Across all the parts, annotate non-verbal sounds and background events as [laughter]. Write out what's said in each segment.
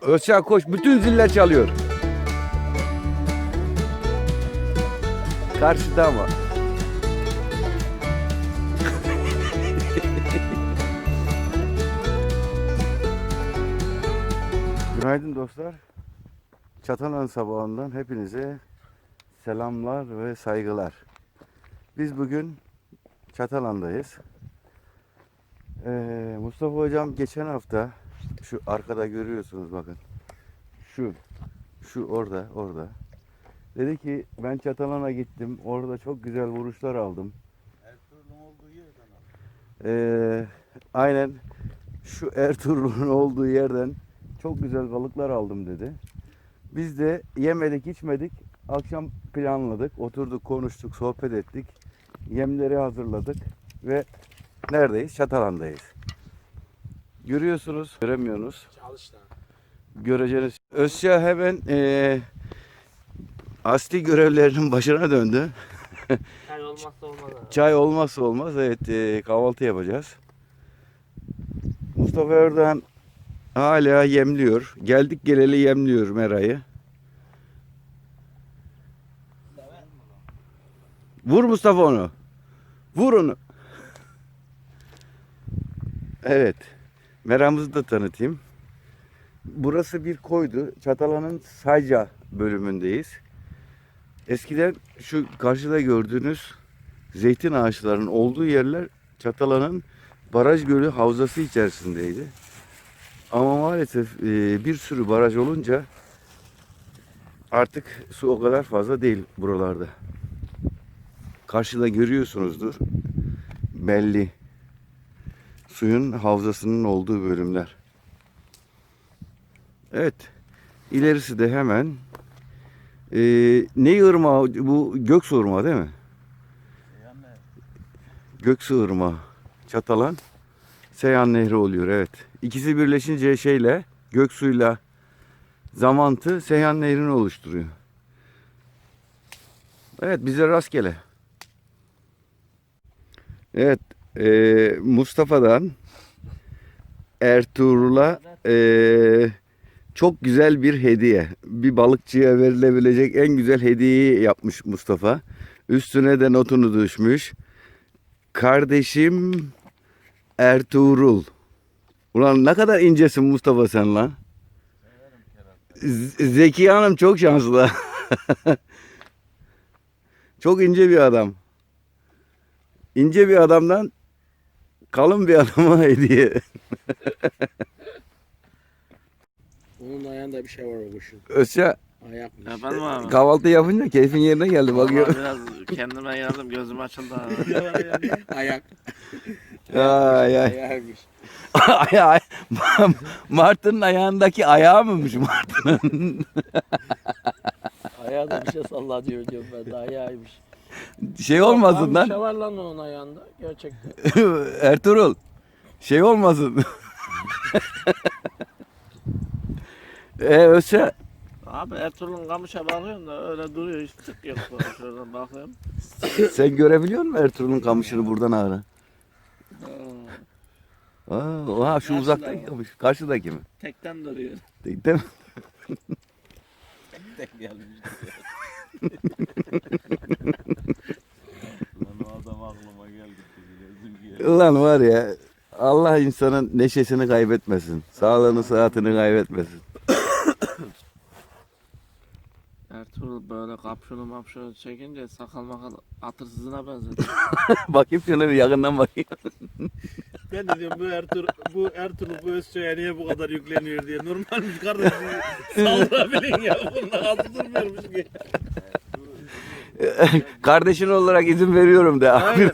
Özçağ koş. Bütün ziller çalıyor. Karşıda ama. [laughs] Günaydın dostlar. Çatalan sabahından hepinize selamlar ve saygılar. Biz bugün Çatalan'dayız. Ee, Mustafa Hocam geçen hafta şu arkada görüyorsunuz bakın. Şu, şu orada, orada. Dedi ki ben Çatalan'a gittim. Orada çok güzel vuruşlar aldım. Ee, aynen şu Ertuğrul'un olduğu yerden çok güzel balıklar aldım dedi. Biz de yemedik içmedik. Akşam planladık. Oturduk konuştuk sohbet ettik. Yemleri hazırladık. Ve neredeyiz? Çatalan'dayız. Görüyorsunuz. Göremiyorsunuz. Çalış da. Göreceğiniz. Özça hemen eee asli görevlerinin başına döndü. [laughs] Çay olmazsa olmaz abi. Çay olmazsa olmaz. Evet eee, kahvaltı yapacağız. Mustafa Erdoğan hala yemliyor. Geldik geleli yemliyor Mera'yı. Vur Mustafa onu. Vur onu. [laughs] Evet. Meramızı da tanıtayım. Burası bir koydu. Çatalan'ın Sayca bölümündeyiz. Eskiden şu karşıda gördüğünüz zeytin ağaçlarının olduğu yerler Çatalan'ın baraj gölü havzası içerisindeydi. Ama maalesef e, bir sürü baraj olunca artık su o kadar fazla değil buralarda. Karşıda görüyorsunuzdur. Belli. Suyun havzasının olduğu bölümler. Evet. İlerisi de hemen e, ne ırmağı? Bu Göksu ırmağı değil mi? Göksu ırmağı. Çatalan. Seyhan Nehri oluyor evet. İkisi birleşince şeyle Göksu'yla Zamantı Seyhan Nehri'ni oluşturuyor. Evet bize rastgele. Evet e, Mustafa'dan Ertuğrul'a e, çok güzel bir hediye. Bir balıkçıya verilebilecek en güzel hediyeyi yapmış Mustafa. Üstüne de notunu düşmüş. Kardeşim Ertuğrul. Ulan ne kadar incesin Mustafa sen lan. Zeki Hanım çok şanslı. [laughs] çok ince bir adam. İnce bir adamdan kalın bir adama [laughs] hediye. Onun ayağında bir şey var o kuşun. Özça Ayakmış. Efendim abi. kahvaltı yapınca keyfin yerine geldi. Bakıyor. Vallahi biraz kendime geldim gözüm açıldı abi. [laughs] Ayak. Ay ay. Ayakmış. [laughs] ay ay. Martı'nın ayağındaki ayağı mıymış Martı'nın? Ayağı da bir şey salla diyor diyorum ben de ayağıymış. Şey olmasın Abi Bir lan. şey var lan onun ayağında. Gerçekten. [laughs] Ertuğrul. Şey olmasın. [laughs] e Özça abi Ertuğrul'un kamışa bakıyorum da öyle duruyor hiç tık yok. Şuradan bakıyorum. sen görebiliyor musun Ertuğrul'un kamışını buradan ağrı? Ha, Aa, oha şu Karşıda uzaktaki var. kamış. Karşıdaki mi? Tekten duruyor. Değil mi? Tek gelmiş. Lan var ya Allah insanın neşesini kaybetmesin. Sağlığını sıhhatini kaybetmesin. Ertuğrul böyle kapşonu mapşonu çekince sakal makal atırsızına benzedi. [laughs] bakayım şuna bir yakından bakayım. [laughs] Ben de diyorum bu Ertuğrul, bu Ertuğrul bu Özço'ya niye bu kadar yükleniyor diye. Normalmiş kardeşim [laughs] saldırabilin ya. Bundan altı durmuyormuş ki. Kardeşin olarak izin veriyorum de. Abi.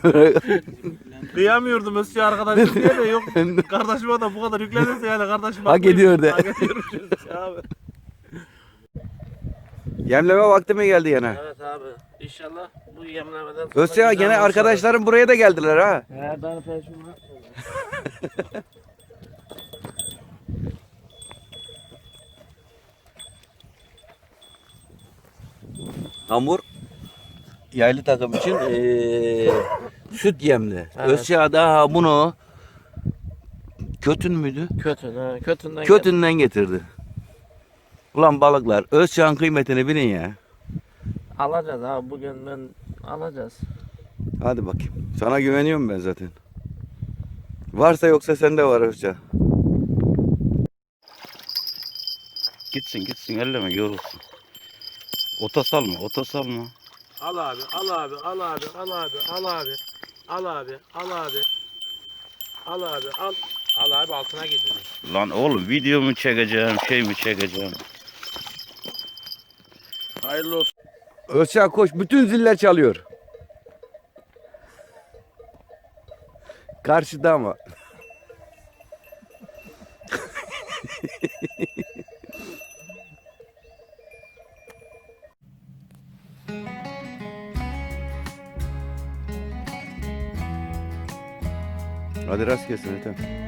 Kıyamıyordum Özço arkadaşım diye de yok. Kardeşime de bu kadar yüklenirse yani kardeşim Hak ediyor de. Hak ediyormuş Özço abi. Yemleme vakti mi geldi yine? evet abi. İnşallah bu yemlemeden güzel gene arkadaşlarım buraya da geldiler ha. He ben peşime. [laughs] Hamur yaylı takım için eee, süt yemli. Özça daha bunu Kötün müydü? Kötün ha. Kötünden Kötünden getirdi. Ulan balıklar Özçağ'ın kıymetini bilin ya. Alacağız abi bugün ben alacağız. Hadi bakayım. Sana güveniyorum ben zaten. Varsa yoksa sende var Özça. Gitsin gitsin elleme yorulsun. Ota salma ota salma. Al abi, al abi, al abi, al abi, al abi. Al abi, al abi. Al abi, al. Al abi altına gidiyor. Lan oğlum video mu çekeceğim şey mi çekeceğim. Hayırlı olsun. Özça koş bütün ziller çalıyor. Karşıda ama. [laughs] Hadi rast gelsin Ethem.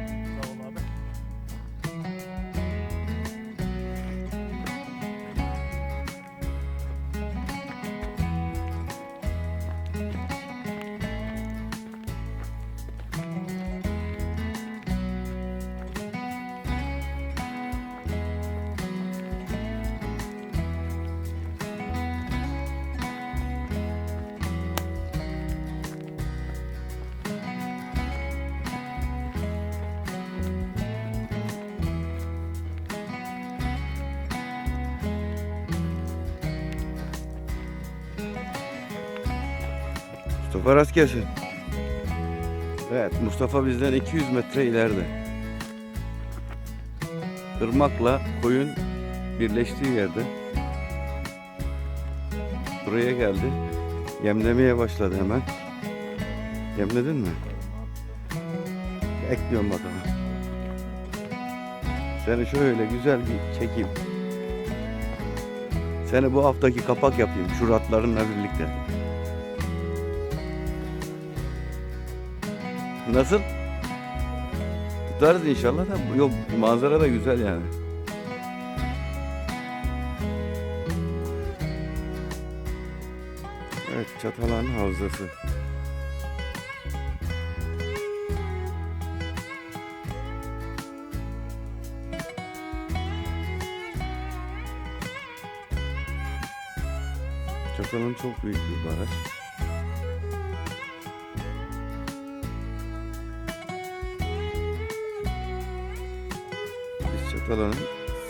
Rast gelsin. Evet Mustafa bizden 200 metre ileride. Irmakla koyun birleştiği yerde. Buraya geldi. Yemlemeye başladı hemen. Yemledin mi? Ekliyorum bakalım. Seni şöyle güzel bir çekeyim. Seni bu haftaki kapak yapayım şu ratlarınla birlikte. Nasıl? Tutarız inşallah da yok manzara da güzel yani. Evet Çatalan Havzası. Çatalan çok büyük bir baraj. Biz Çatalan'ın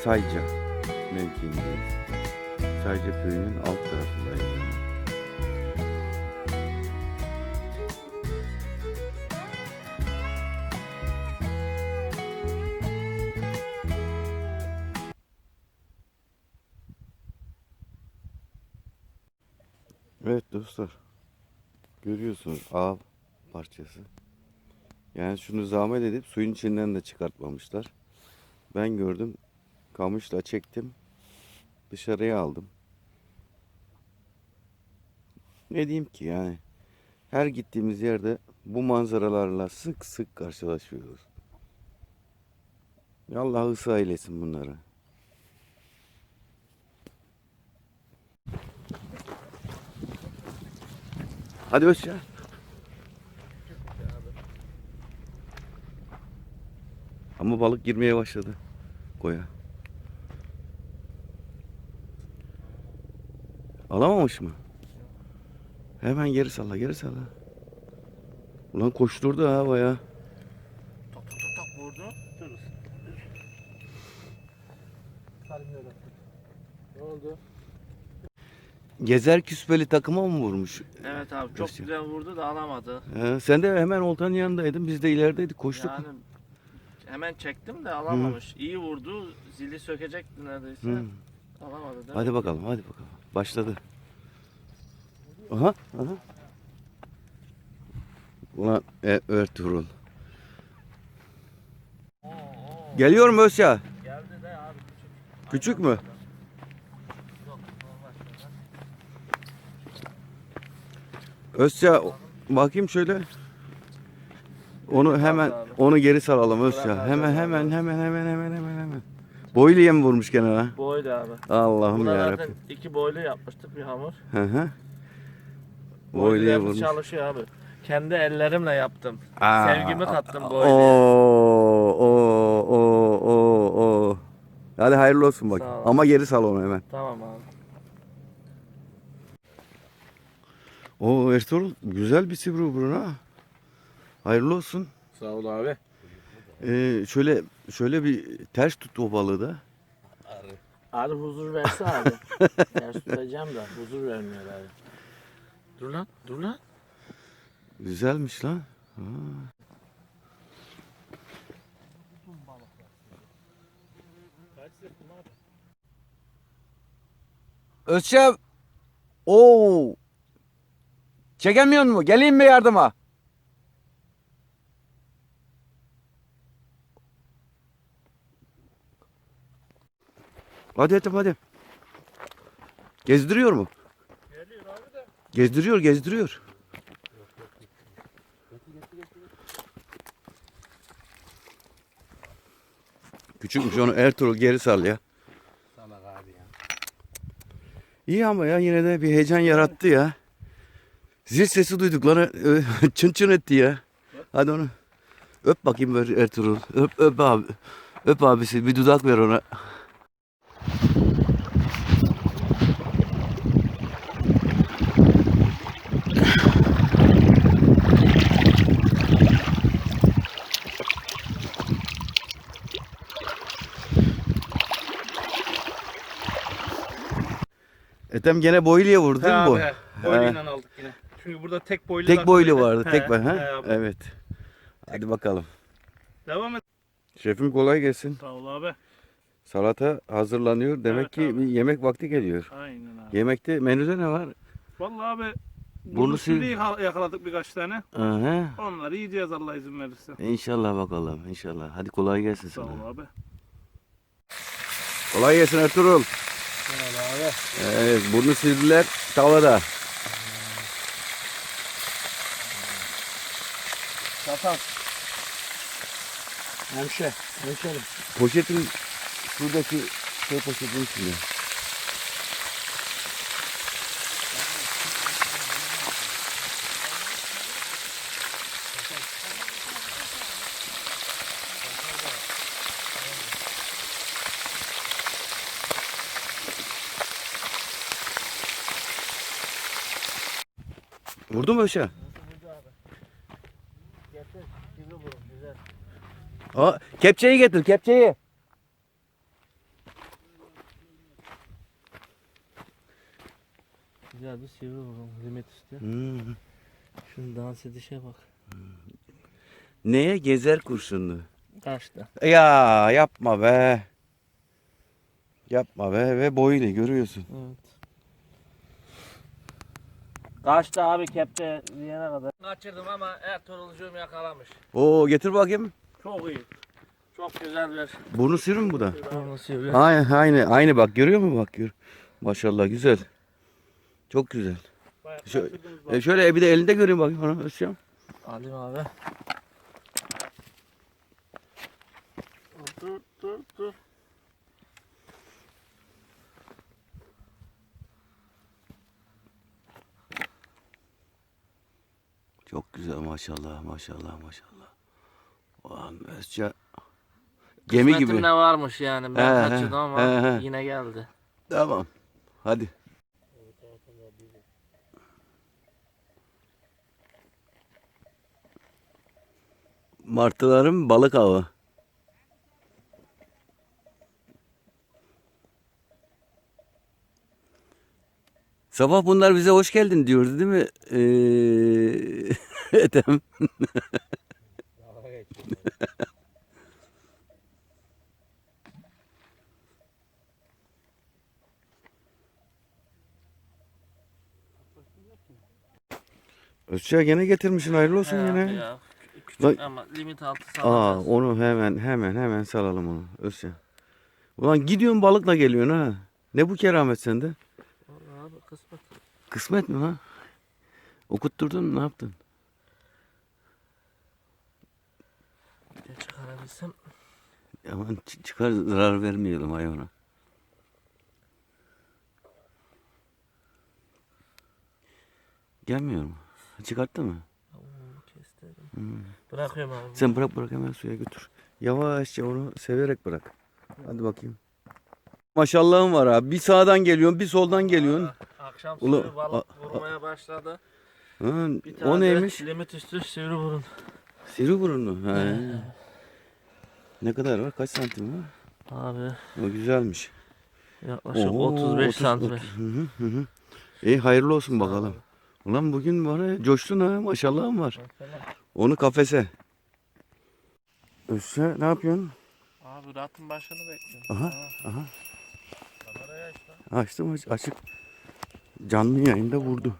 Sayca mevkiindeyiz. Sayca köyünün alt tarafındayız. Evet dostlar. Görüyorsunuz ağ parçası. Yani şunu zahmet edip suyun içinden de çıkartmamışlar. Ben gördüm. Kamışla çektim. Dışarıya aldım. Ne diyeyim ki yani. Her gittiğimiz yerde bu manzaralarla sık sık karşılaşıyoruz. Allah ıslah eylesin bunları. Hadi Özcan. Ama balık girmeye başladı koya. Alamamış mı? Hemen geri salla, geri salla. Ulan koşturdu ha baya. Tak tak tak tak vurdu. Ne oldu? Gezer küspeli takıma mı vurmuş? Evet abi çok Göster. güzel vurdu da alamadı. He, sen de hemen oltanın yanındaydın. Biz de ilerideydik. Koştuk. Yani hemen çektim de alamamış. İyi vurdu. Zili sökecekti neredeyse. Hı. Alamadı değil mi? Hadi bakalım, hadi bakalım. Başladı. Aha, aha. Ulan e, Ertuğrul. Geliyor mu Özça? Geldi de abi küçük. Küçük mü? Özça bakayım şöyle. Onu hemen onu geri. Bırak abi, Hemen hemen hemen hemen hemen hemen hemen. Boyluya mı vurmuş kenara? Boylu abi. Allah'ım ya zaten iki boylu yapmıştık bir hamur. Hı hı. Boyluya vurmuş. çalışıyor abi. Kendi ellerimle yaptım. Aa, Sevgimi kattım Oo, boyluya. oo, oo, oo, oo. Hadi hayırlı olsun bak. Sağ ol. Ama geri sal onu hemen. Tamam abi. Oo Ertuğrul güzel bir sivri burun ha. Hayırlı olsun. Sağ ol abi. Ee, şöyle şöyle bir ters tut o balığı da. Abi huzur verse abi. [laughs] Ters tutacağım da huzur vermiyor abi. Dur lan dur lan. Güzelmiş lan. Ha. Özçev. Oo. Çekemiyor mu? Geleyim mi yardıma? Hadi Ethem hadi. Gezdiriyor mu? Gezdiriyor, gezdiriyor. Küçükmüş onu Ertuğrul geri sal ya. Salak abi ya. İyi ama ya yine de bir heyecan yarattı ya. Zil sesi duyduk lan. [laughs] ö- Çın çın etti ya. Hadi onu. Öp bakayım ver Ertuğrul. Öp öp abi. Öp abisi bir dudak ver ona. Etem gene boyluya vurdu değil mi bu? He, boyluyla aldık yine. Çünkü burada tek boylu Tek boylu vardı. Tek boy. Ha? he abi. Evet. Hadi bakalım. Devam et. Şefim kolay gelsin. Sağ ol abi. Salata hazırlanıyor. Demek Evet ki abi. bir yemek vakti geliyor. Aynen abi. Yemekte menüde ne var? Vallahi abi Burnu sil- sivri yakaladık birkaç tane. Aha. Onları yiyeceğiz Allah izin verirse. İnşallah bakalım. İnşallah. Hadi kolay gelsin Sağ sana. ol abi. Kolay gelsin Ertuğrul. Abi. Evet, burnu sildiler tavada. Çatal. Hemşe. Hemşerim. Poşetin şuradaki şey poşetin içinde. Vurdu mu Öşe? Aa, kepçeyi getir, kepçeyi. Güzel bir sivri vurun. Limit üstü. Hmm. Şunun dans edişe bak. Neye gezer kurşunlu? Kaçtı. Ya yapma be. Yapma be ve boyunu görüyorsun. Evet. Kaçtı abi kepçe diyene kadar. Kaçırdım ama Ertuğrul'cuğum yakalamış. Oo getir bakayım. Çok iyi. Çok güzel bir Burnu sivri mi bu da? Onu sivri. Aynı aynı aynı bak görüyor musun bak gör. Maşallah güzel. Çok güzel. Var. E şöyle bir de elinde göreyim bakayım onu Özcan. Alayım abi. Dur dur dur. Çok güzel maşallah maşallah maşallah. Ulan Özcan. Gemi gibi. Kısmetimde varmış yani. Ben He, he, kaçırdım ama he, he. yine geldi. Tamam. Hadi. Martıların balık avı. Sabah bunlar bize hoş geldin diyordu değil mi? Ee, [laughs] Ethem. Özçağ gene getirmişsin hayırlı olsun He gene. ya. Küçük ama limit altı Aa onu hemen hemen hemen salalım onu Özçağ. Ulan gidiyorsun balıkla geliyorsun ha. Ne bu keramet sende? Kısmet. Kısmet mi lan? Okutturdun mu ne yaptın? Bir de çıkarabilsem. Aman çıkar zarar vermeyelim hayvana. Gelmiyor mu? Çıkarttın mı? Kestirim. Hmm. Bırakıyorum abi. Sen bırak bırak hemen suya götür. Yavaşça onu severek bırak. Hadi bakayım. Maşallahın var abi. Bir sağdan geliyorsun, bir soldan geliyorsun. Akşam Ulu- suyu balık vurmaya başladı. Ha, Bir tane o neymiş? Limit üstü sivri burun. Sivri burunlu. He. Ne kadar var? Kaç santim var? Abi O güzelmiş. yaklaşık Oo, 35 otuz- santim. otuz- Hı hı. İyi hayırlı olsun bakalım. Ulan bugün bana coştun ha maşallahın var. Onu kafese. Özçe ne yapıyorsun? Abi ratın başını bekliyorum. Aha aha. Açtım aç, açık. Canlı yayında vurdu.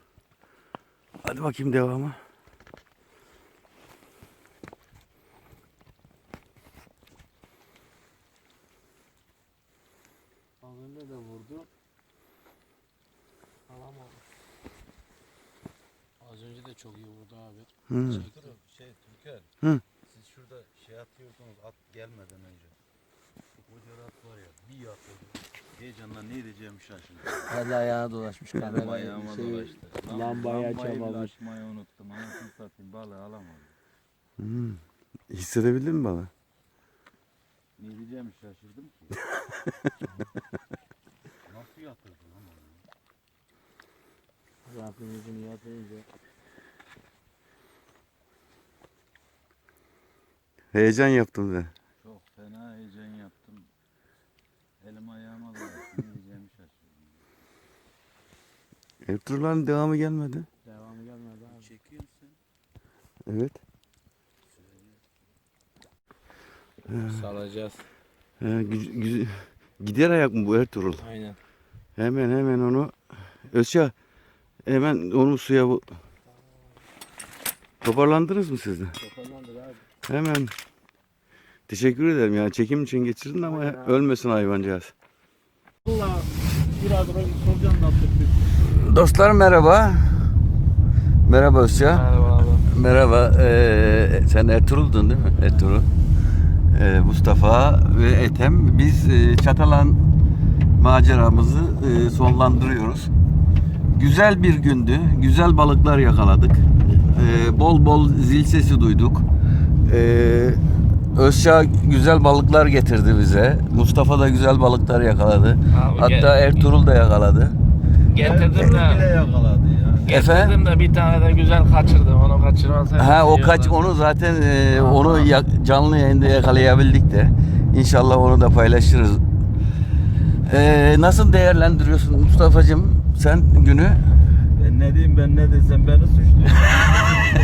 Hadi bakayım devamı. Az önce de vurdu. Az önce de çok iyi vurdu abi. Hı. Şey Türker. Hı. Siz şurada şey atıyordunuz at gelmeden önce. Koca at var ya bir yatırdı. Heyecanla ne diyeceğimi şaşırdım. Hadi ayağına dolaşmış Benim kamera. ayağıma şey, lambayı açamamış. açmayı unuttum. Anasını satayım balığı alamadım. Hı. Hissedebildin mi bana? Ne diyeceğimi şaşırdım ki. [laughs] Nasıl yatırdı lan onu? Rabbimizin yatırınca. Heyecan yaptım da. Çok fena heyecan yaptım. Elim ayağıma dolaştı. Ne diyeceğimi şaşırdım. Ertuğrul'un devamı gelmedi. Devamı gelmedi abi. Çekiyorsun sen. Evet. Salacağız. He, gü- gü- gider ayak mı bu Ertuğrul? Aynen. Hemen hemen onu Özça hemen onu suya bu- toparlandınız mı siz de? Toparlandır abi. Hemen teşekkür ederim ya çekim için geçirdin ama ölmesin hayvancağız. Valla biraz önce soracağım da attık biz. Dostlar merhaba. Merhaba Özça. Merhaba abi. Merhaba. Ee, sen Ertuğrul'dun değil mi? Ertuğrul. Ee, Mustafa ve Ethem. Biz e, Çatalan maceramızı e, sonlandırıyoruz. Güzel bir gündü. Güzel balıklar yakaladık. Ee, bol bol zil sesi duyduk. Ee, Özça güzel balıklar getirdi bize. Mustafa da güzel balıklar yakaladı. Abi Hatta Ertuğrul da yakaladı. Getirdim de. yakaladı ya. Efendim? Getirdim de bir tane de güzel kaçırdım. Onu kaçırmasaydım. Ha o kaç olurdu. onu zaten e, onu ya- canlı yayında yakalayabildik de. İnşallah onu da paylaşırız. E, nasıl değerlendiriyorsun Mustafa'cığım sen günü? Ben ne diyeyim ben ne desem beni suçluyor.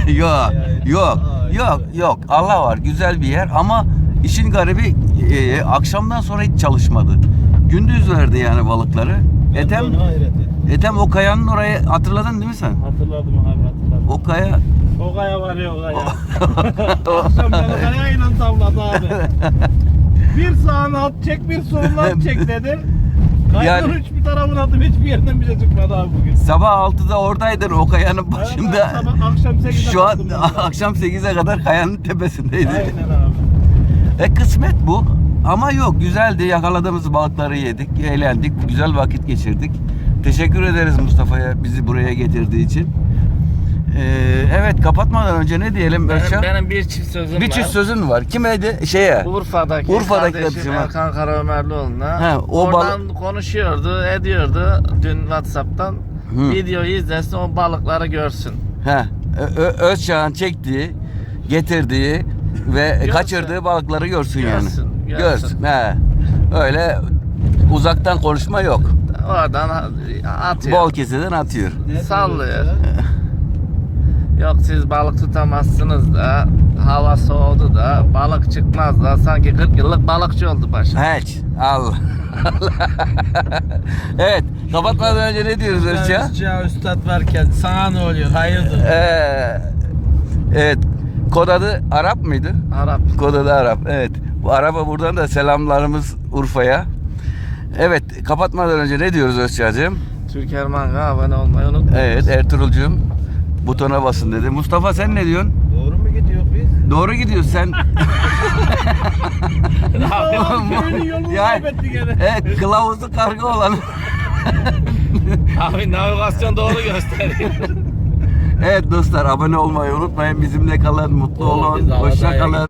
[laughs] yok yok yok yok Allah var güzel bir yer ama işin garibi e, akşamdan sonra hiç çalışmadı. Gündüz verdi yani balıkları. Ben hayret ettim. Ethem o kayanın orayı hatırladın değil mi sen? Hatırladım abi hatırladım. O kaya O kaya var ya o kaya. [laughs] Akşam beni kayayla tavladı abi. [laughs] bir sağına at çek bir soluna at çek dedi. Kayanın Yani- hiçbir tarafına attım hiçbir yerinden bir şey çıkmadı abi bugün. sabah 6'da oradaydın o kayanın Evet, başında. sabah akşam 8'de Şu an kalktım ben. [laughs] akşam 8'e kadar kayanın tepesindeydi. Aynen abi. E kısmet bu. Ama yok güzeldi. Yakaladığımız balıkları yedik, eğlendik, güzel vakit geçirdik. Teşekkür ederiz Mustafa'ya bizi buraya getirdiği için. Ee, evet kapatmadan önce ne diyelim? Benim, benim bir çift sözüm Bir var. çift sözün var. Kimeydi? Şeye. Urfa'daki, Urfa'daki kardeşim. Erkan Karaömerlioğlu'na. He, o Oradan konuşuyordu, ediyordu dün Whatsapp'tan. Hı. Videoyu izlesin, o balıkları görsün. He. Ö- Özçağ'ın çektiği, getirdiği ve kaçırdığı balıkları görsün, Görsün, yani. görsün. He. Öyle uzaktan konuşma yok. Oradan atıyor. Bol keseden atıyor. Ne Sallıyor. Yok siz balık tutamazsınız da, hava soğudu da, balık çıkmaz da. Sanki 40 yıllık balıkçı oldu başım. Hiç. Allah. [laughs] evet. Kapatmadan önce ne diyoruz Özça? Özça Üstad varken sana ne oluyor? Hayırdır? Ee, evet. Kod adı Arap mıydı? Arap. Kod adı Arap. Evet. Bu araba buradan da selamlarımız Urfa'ya. Evet. Kapatmadan önce ne diyoruz Özça'cığım? Türker Manga abone olmayı unutmayın. Evet Ertuğrul'cum butona basın dedi. Mustafa sen ne diyorsun? Doğru mu gidiyor biz? Doğru gidiyorsun sen. [laughs] Köyünün yolunu Yani- kaybetti gene. evet, kılavuzu karga olan. [laughs] Abi navigasyon doğru gösteriyor. Evet dostlar abone olmayı unutmayın. Bizimle kalın, mutlu olun. Hoşça kalın.